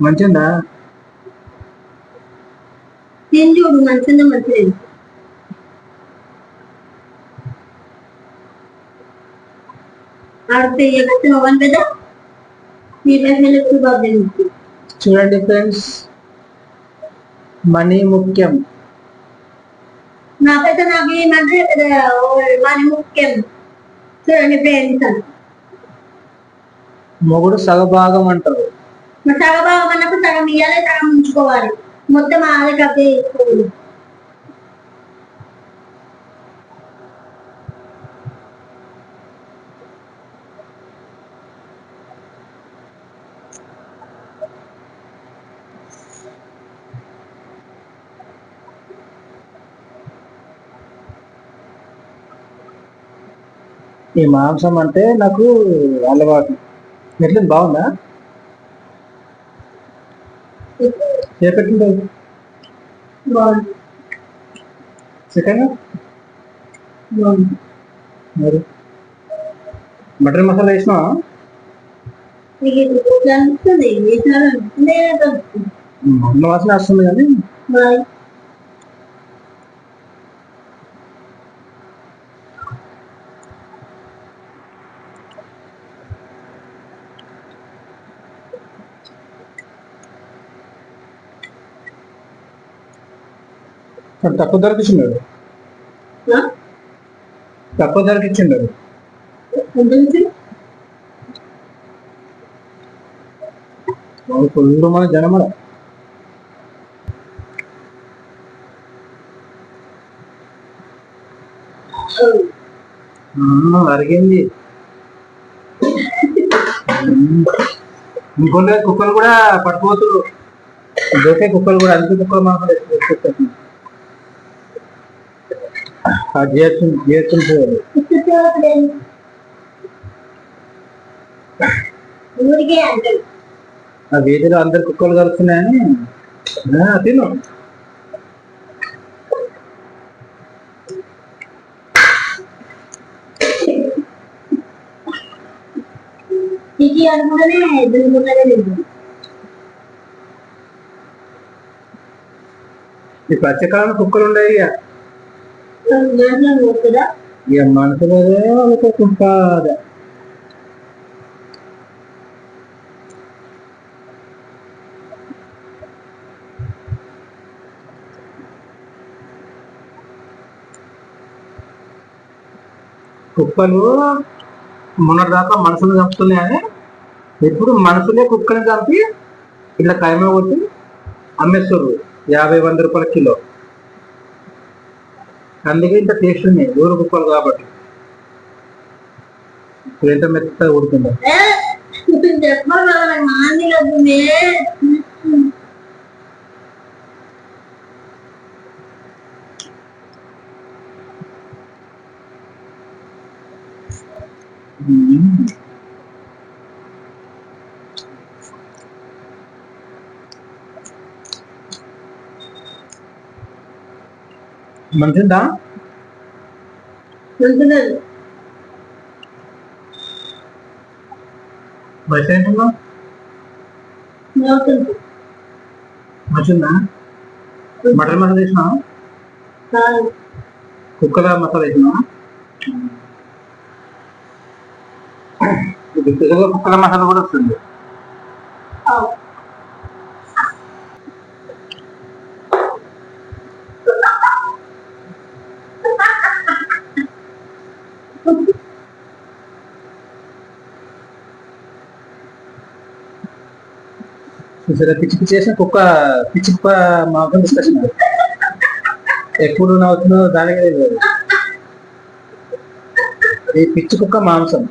మంచిదా చూడు మంచిది బాగా చూడండి ఫ్రెండ్స్ మనీ ముఖ్యం. నాకైతే నాకు ఏమంటే మన ముఖ్యం. చూడండి ఫ్రెండ్స్ మొగుడు సగభాగం అంటారు. సగ బాబు అన్నప్పుడు సగం ఇయ్యాలి సగం ఉంచుకోవాలి. మొత్తం ఆడే కప్పే ఈ మాంసం అంటే నాకు అలవాటు. ఎట్లా బాగుందా? బాగుంది చికెన్ మరి? మటన్ మసాలా వేసినా. మటన్ వాసన వస్తుంది కానీ. తక్కువ ధరకి ఇచ్చిండాడు ఆ? తక్కువ ధరకి ఉంది? ఫుల్ మన జనమల ఓ, అరిగింది. ఇంకొన్ని కుక్కలు కూడా పట్టుకోవచ్చు దొరికే కుక్కలు కూడా అన్ని కుక్కలు మాత్రం చేర్చుంటుంది కూర్చోవట్లే. ఊరికే అంటారు ఆ వీధిలో అందరు కుక్కలు కలుస్తున్నాయని. ఆ, తిను. ఈ పచ్చకాలం కుక్కలు ఉండేవి ఇక దాంట్లో పోతుందా కుక్కలు మొన్నటి దాకా మనసులు చంపుతున్నాయని ఇప్పుడు మనసులే కుక్కని చంపి ఇలా కైమ కొట్టి అమ్మేస్తారు యాభై వంద రూపాయల కిలో. అందుకే ఇంత టేస్ట్ ఉన్నాయి. ఊరు కుక్కలు కాబట్టి. ఇప్పుడు ఎంత మెత్తగా ఉడుతుందో చెప్పాలి నాకు మాంది లేదు మే. మంచిదా ఏంటున్నావు నవ్వుతుంది మంచిదా మటన్ మసాలా వేసినా. కుక్కల మసాలా వేసినా కుక్కల మసాలా కూడా వస్తుంది. చూసారా పిచ్చి పిచ్చి చేసిన కుక్క పిచ్చి కుక్క మాత్రం డిస్కషన్ ఎప్పుడు నవ్వుతుందో దానికి తెలియదు ఈ పిచ్చి కుక్క మాంసం.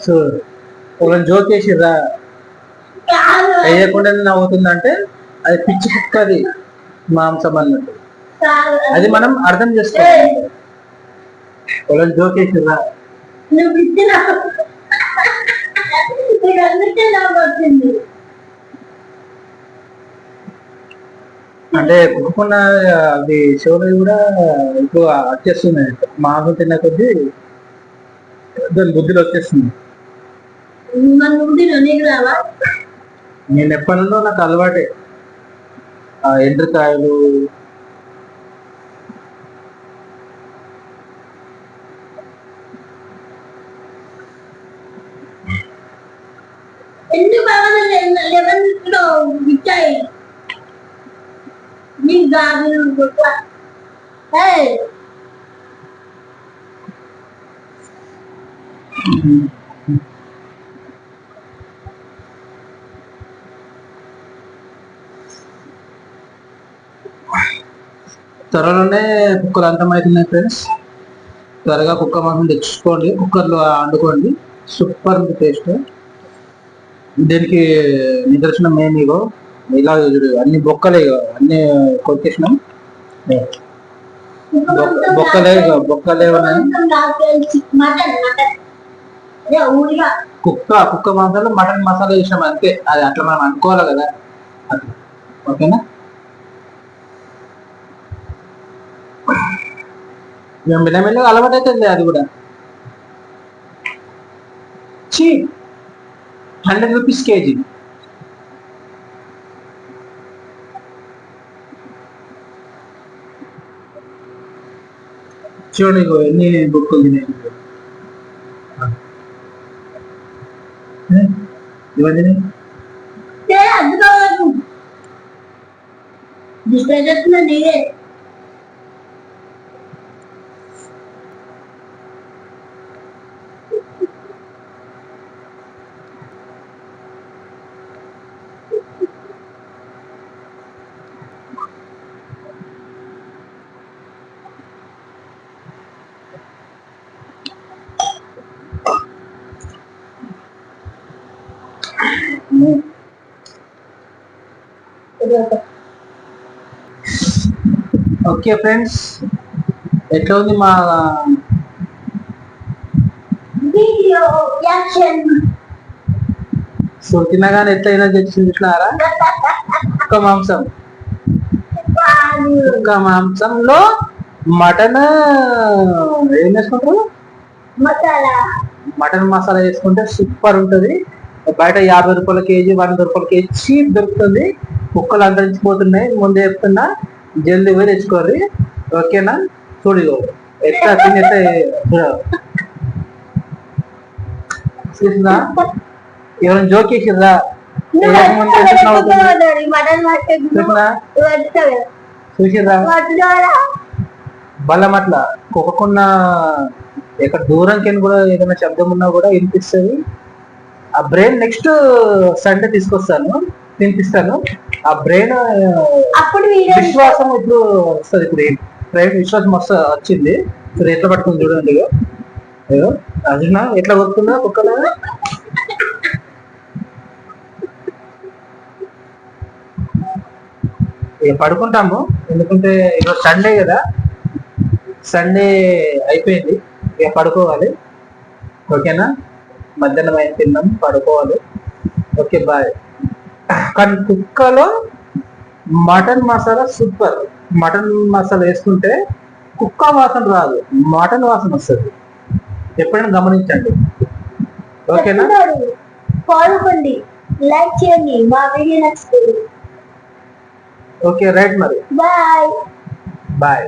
సో ఒకరిని జోక్ చేసిర్రా? వేయకుండా నవ్వుతుందంటే అది పిచ్చి కుక్క అది మాంసం అన్నట్టు. అది మనం అర్థం చేసుకోవాలి. ఒకరిని జోక్ చేసిర్రా? నువ్వు ఇచ్చిన అందుకే వచ్చింది అంటే కుక్కకున్న అది చెవులు కూడా ఎక్కువ వచ్చేస్తున్నాయి. మాంసం తిన్న కొద్దీ దాని బుద్ధిలో వచ్చేస్తుంది నేను ఎప్పటిలో నాకు అలవాటే. ఆ ఎండ్రకాయలు ఎందుకు బాగా లెవెన్లో ఇచ్చాయి మీ గాజులు గొప్ప త్వరలోనే కుక్కలు అంతమవుతున్నాయి ఫ్రెండ్స్ త్వరగా కుక్క మాంసం తెచ్చుకోండి. కుక్కర్లో వండుకోండి సూపర్ టేస్ట్ దీనికి నిదర్శనం ఏమి ఇగో ఇలా చూడు అన్ని బొక్కలే అన్ని కొట్టేసినాం. బొక్కలే బొక్కలే ఉన్నాయి. మటన్ కుక్క కుక్క మాంసాలు మటన్ మసాలా వేసినాం అంతే. అది అట్లా మనం అనుకోవాలి కదా. ఓకేనా? మేము మెల్లమెల్లగా అలవాటు అవుతుంది అది కూడా. చీ హండ్రెడ్ రూపీస్ కేజీ చూడండి ఇగో ఎన్ని బుక్కులు తినేవి ఇవన్నీ ఏ, అద్దుకోవద్దు డిస్ప్లే చేస్తున్నా ఓకే ఫ్రెండ్స్ ఎట్లా ఉంది మా వీడియో సో తినగానే ఎట్లయినా తెచ్చి చూసినారా? కుక్క మాంసం. కుక్క మాంసంలో మటన్ ఏం వేసుకుంటారు మసాలా. మటన్ మసాలా వేసుకుంటే సూపర్ ఉంటది. బయట యాభై రూపాయల కేజీ వంద రూపాయల కేజీ చీప్ దొరుకుతుంది. కుక్కలు అంతరించిపోతున్నాయి ముందే చెప్తున్నా జల్దీ పోయి తెచ్చుకోర్రి. ఓకేనా? చూడు. ఎట్లా తినేస్తే చూసిందా ఎవరైనా జోక్ చేసిందా చూసిరా బలం అట్లా. కుక్కకున్న ఎక్కడ దూరంకి కూడా ఏదైనా శబ్దం ఉన్నా కూడా వినిపిస్తుంది. ఆ బ్రెయిన్ నెక్స్ట్ సండే తీసుకొస్తాను తినిపిస్తాను. ఆ బ్రెయిన్ అప్పుడు విశ్వాసం ఇప్పుడు వస్తుంది ఇప్పుడు బ్రెయిన్ విశ్వాసం వస్తా వచ్చింది. ఇప్పుడు ఎట్లా పట్టుకుంది చూడండి. ఇగో అర్జున ఎట్లా కొడుతుందా కుక్కలా? ఇక పడుకుంటాము. ఎందుకంటే ఈరోజు సండే కదా. సండే అయిపోయింది. ఇక పడుకోవాలి. ఓకేనా? మధ్యాహ్నం అయిన తిన్నాం పడుకోవాలి. Okay bye. కానీ కుక్కలో mutton masala super. Mutton masala వేసుకుంటే కుక్క వాసన రాదు మటన్ వాసన వస్తుంది. ఎప్పుడైనా గమనించండి. ఓకేనా? పాల్గొండి లైక్ చేయండి. మా వీడియో నచ్చుతుంది ఓకే రైట్ మరి. బాయ్. బాయ్.